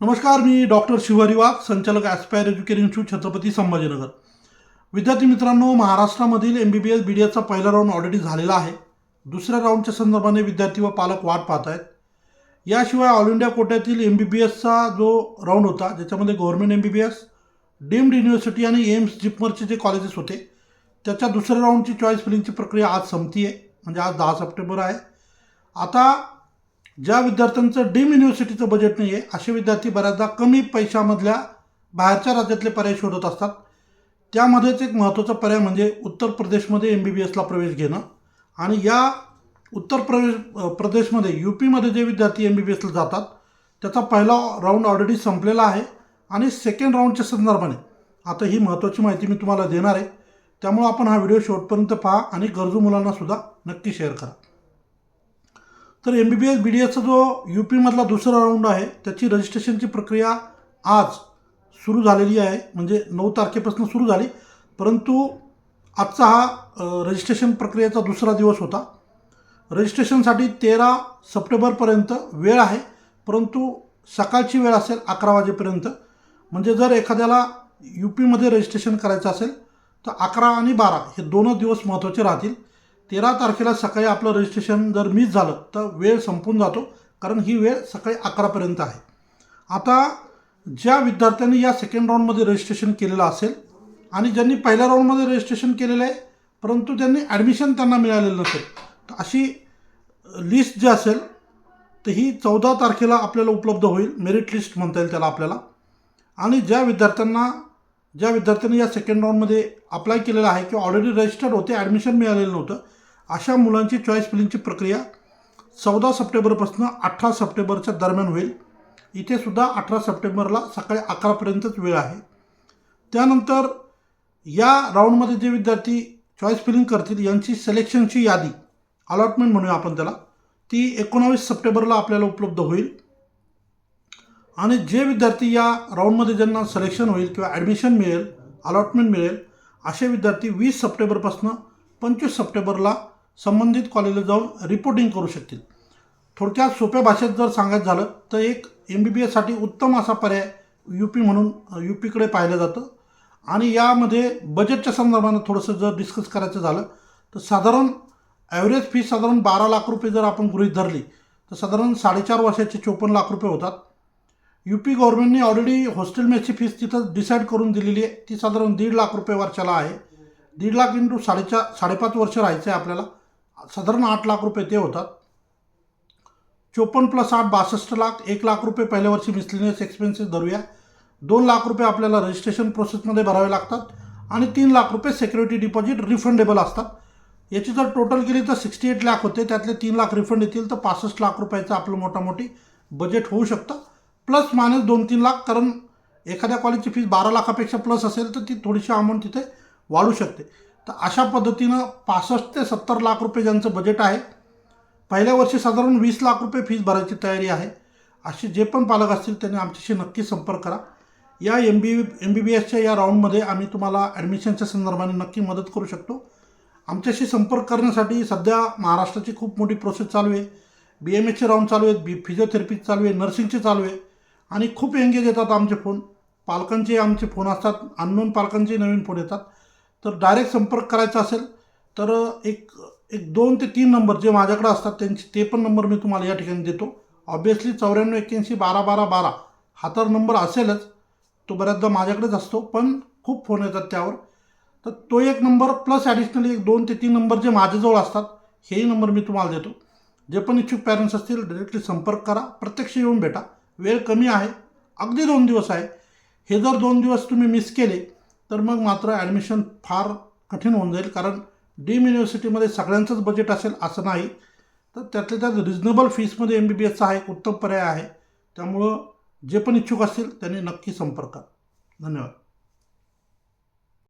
नमस्कार मी डॉक्टर शिवहरी वाघ संचालक aspire education institute Chhatrapati Sambhajinagar. विद्यार्थी मित्रांनो महाराष्ट्रामधील M B B S B D एसचा पहिला राऊंड ऑलरेडी झालेला आहे. दुसऱ्या राऊंडच्या संदर्भाने विद्यार्थी व पालक वाट पाहत आहेत याशिवाय ऑल इंडिया कोट्यातील एम बी बी एसचा जो राऊंड होता ज्याच्यामध्ये government M B B S deemed university आणि एम्स जिपमरचे जे कॉलेजेस होते त्याच्या दुसऱ्या राऊंडची चॉईस फिलिंगची प्रक्रिया आज संपती आहे म्हणजे आज दहा सप्टेंबर आहे. आता ज्या विद्यार्थ्यांचं डीम युनिव्हर्सिटीचं बजेट नाही आहे असे विद्यार्थी बऱ्याचदा कमी पैशामधल्या बाहेरच्या राज्यातले पर्याय शोधत असतात. त्यामध्येच एक महत्त्वाचा पर्याय म्हणजे उत्तर प्रदेशमध्ये एम बी बी एसला प्रवेश घेणं. आणि या उत्तर प्रवेश प्रदेशमध्ये यू पीमध्ये जे विद्यार्थी एम बी बी एसला जातात त्याचा पहिला राऊंड ऑलरेडी संपलेला आहे. आणि सेकंड राऊंडच्या संदर्भाने आता ही महत्त्वाची माहिती मी तुम्हाला देणार आहे. त्यामुळं आपण हा व्हिडिओ शेवटपर्यंत पहा आणि गरजू मुलांनासुद्धा नक्की शेअर करा. तर M B B S B D एसचा जो यू पीमधला दुसरा राऊंड आहे त्याची रजिस्ट्रेशनची प्रक्रिया आज सुरू झालेली आहे. म्हणजे नऊ तारखेपासून सुरू झाली. परंतु आजचा हा रजिस्ट्रेशन प्रक्रियेचा दुसरा दिवस होता. रजिस्ट्रेशनसाठी तेरा सप्टेंबरपर्यंत वेळ आहे. परंतु सकाळची वेळ असेल अकरा वाजेपर्यंत. म्हणजे जर एखाद्याला यू पीमध्ये रजिस्ट्रेशन करायचं असेल तर अकरा आणि बारा हे दोनच दिवस महत्त्वाचे राहतील. तेरा तारखेला सकाळी आपलं रजिस्ट्रेशन जर मिस झालं तर वेळ संपून जातो कारण ही वेळ सकाळी अकरापर्यंत आहे. आता ज्या विद्यार्थ्यांनी या सेकंड राऊंडमध्ये रजिस्ट्रेशन केलेलं असेल आणि ज्यांनी पहिल्या राऊंडमध्ये रजिस्ट्रेशन केलेलं आहे परंतु त्यांनी ॲडमिशन त्यांना मिळालेलं नसेल तर अशी लिस्ट जी असेल तर ही चौदा तारखेला आपल्याला उपलब्ध होईल मेरिट लिस्ट म्हणता येईल त्याला आपल्याला. आणि ज्या विद्यार्थ्यांना ज्या विद्यार्थ्यांनी या सेकंड राऊंडमध्ये अप्लाय केलेलं आहे किंवा ऑलरेडी रजिस्टर्ड होते ॲडमिशन मिळालेलं नव्हतं अशा मुलांची चॉईस फिलिंगची प्रक्रिया चौदा सप्टेंबरपासून अठरा सप्टेंबरच्या दरम्यान होईल. इथे सुद्धा अठरा सप्टेंबरला सकाळी अकरापर्यंतच वेळ आहे. त्यानंतर या राऊंडमध्ये जे विद्यार्थी चॉईस फिलिंग करतील यांची सिलेक्शनची यादी अलॉटमेंट म्हणूया आपण त्याला ती एकोणावीस सप्टेंबरला आपल्याला उपलब्ध होईल. आणि जे विद्यार्थी या राऊंडमध्ये ज्यांना सिलेक्शन होईल किंवा ॲडमिशन मिळेल अलॉटमेंट मिळेल असे विद्यार्थी वीस सप्टेंबरपासून पंचवीस सप्टेंबरला संबंधित कॉलेजला जाऊन रिपोर्टिंग करू शकतील. थोडक्यात सोप्या भाषेत जर सांगायचं झालं तर एक एम बी बी एससाठी उत्तम असा पर्याय यू पी म्हणून यू पीकडे पाहिलं जातं. आणि यामध्ये बजेटच्या संदर्भानं थोडंसं जर डिस्कस करायचं झालं तर साधारण ॲव्हरेज फी साधारण बारा लाख रुपये जर आपण गृहीत धरली तर साधारण साडेचार वर्षाचे चोपन्न लाख रुपये होतात. यू पी गव्हर्नमेंटने ऑलरेडी हॉस्टेल मेसची फीस तिथं डिसाईड करून दिलेली आहे. ती साधारण दीड लाख रुपये वर्षाला आहे. दीड लाख इंटू साडेचार साडेपाच वर्ष राहायचं आहे आपल्याला. साधारण आठ लाख रुपये ते होतात. चोपन्न प्लस आठ बासष्ट लाख एक लाख रुपये पहिल्या वर्षी मिसलिनियस एक्सपेन्सेस धरूया. दोन लाख रुपये आपल्याला रजिस्ट्रेशन प्रोसेसमध्ये भरावे लागतात आणि तीन लाख रुपये सिक्युरिटी डिपॉझिट रिफंडेबल असतात. याची जर टोटल केली तर सिक्स्टी एट लाख होते. त्यातले तीन लाख रिफंड येतील तर पासष्ट लाख रुपयाचं आपलं मोठामोठी बजेट होऊ शकतं. प्लस मायनस दोन तीन लाख कारण एखाद्या कॉलेजची फीस बारा लाखापेक्षा प्लस असेल तर ती थोडीशी अमाऊंट तिथे वाढू शकते. तर अशा पद्धतीनं पासष्ट ते सत्तर लाख रुपये ज्यांचं बजेट आहे पहिल्या वर्षी साधारण वीस लाख रुपये फीज भरायची तयारी आहे. असे जे पण पालक असतील त्यांनी आमच्याशी नक्की संपर्क करा. या एम बी एम बी बी एसच्या या राऊंडमध्ये आम्ही तुम्हाला ॲडमिशनच्या संदर्भाने नक्की मदत करू शकतो. आमच्याशी संपर्क करण्यासाठी सध्या महाराष्ट्राची खूप मोठी प्रोसेस चालू आहे. बी एम एसचे राऊंड चालू आहेत बी फिजिओथेरपी चालू आहे नर्सिंगचे चालू आहे. आणि खूप एंगेज येतात आमचे फोन पालकांचे आमचे फोन असतात. अननोन पालकांचे नवीन फोन येतात. तर डायरेक्ट संपर्क करायचा असेल तर एक एक दोन ते तीन नंबर जे माझ्याकडे असतात त्यांचे ते पण नंबर मी तुम्हाला या ठिकाणी देतो. ऑब्वियसली चौऱ्याण्णव एक्क्याऐंशी बारा बारा बारा हा तर नंबर असेलच. तो बऱ्याचदा माझ्याकडेच असतो पण खूप फोन येतात त्यावर. तर तो एक नंबर प्लस ॲडिशनली एक दोन ते तीन नंबर जे माझ्याजवळ असतात हेही नंबर मी तुम्हाला देतो. जे पण इच्छुक पॅरेंट्स असतील डायरेक्टली संपर्क करा. प्रत्यक्ष येऊन भेटा. वेळ कमी आहे. अगदी दोन दिवस आहे. हे जर दोन दिवस तुम्ही मिस केले तर मग मात्र ॲडमिशन फार कठीण होऊन जाईल कारण डीम युनिव्हर्सिटीमध्ये सगळ्यांचंच बजेट असेल असं नाही. तर त्यातल्या त्यात रिजनेबल फीसमध्ये एम बी बी एसचा हा एक उत्तम पर्याय आहे. त्यामुळं जे पण इच्छुक असतील त्यांनी नक्की संपर्क धन्यवाद.